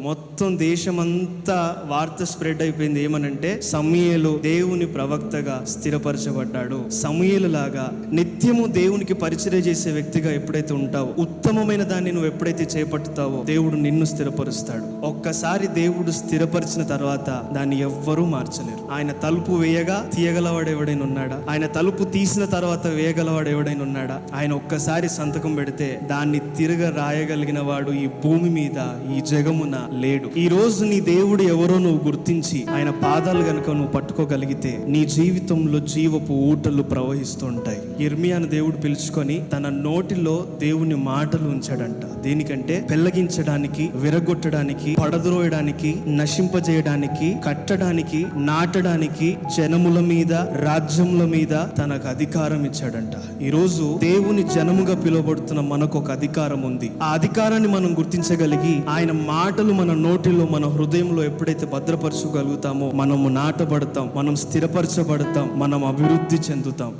మొత్తం దేశమంతా వార్త స్ప్రెడ్ అయిపోయింది ఏమనంటే సమయలు దేవుని ప్రవక్తగా స్థిరపరచబడ్డాడు. సమయలు లాగా నిత్యము దేవునికి పరిచయం చేసే వ్యక్తిగా ఎప్పుడైతే ఉంటావో ఉత్తమమైన దాన్ని నువ్వు ఎప్పుడైతే చేపట్టుతావో దేవుడు నిన్ను స్థిరపరుస్తాడు. ఒక్కసారి దేవుడు స్థిరపరిచిన తర్వాత దాన్ని ఎవ్వరూ మార్చలేరు. ఆయన తలుపు వేయగా తీయగలవాడు ఎవడైనా ఉన్నాడా? ఆయన తలుపు తీసిన తర్వాత వేయగలవాడు ఎవడైనా ఉన్నాడా? ఆయన ఒక్కసారి సంతకం పెడితే దాన్ని తిరగ రాయగలిగిన వాడు ఈ భూమి మీద ఈ జగమున లేడు. ఈ రోజు నీ దేవుడు ఎవరో నువ్వు గుర్తించి ఆయన పాదాలు గనుక నువ్వు పట్టుకోగలిగితే నీ జీవితంలో జీవపు ఊటలు ప్రవహిస్తుంటాయి. ఇర్మియాను దేవుడు పిలుచుకొని తన నోటిలో దేవుని మాటలు ఉంచాడంట. దేనికంటే పెళ్ళగించడానికి విరగొట్టడానికి పడద్రోయడానికి నశింపజేయడానికి కట్టడానికి నాటడానికి జనముల మీద రాజ్యముల మీద తనకు అధికారం ఇచ్చాడంట. ఈరోజు దేవుని జనముగా పిలువబడుతున్న మనకు ఒక అధికారం ఉంది. ఆ అధికారాన్ని మనం గుర్తించగలిగి ఆయన మాటలు మన నోటిలో మన హృదయంలో ఎప్పుడైతే భద్రపరచగలుగుతామో మనము నాటబడతాం మనం స్థిరపరచబడతాం మనం అభివృద్ధి చెందుతాం.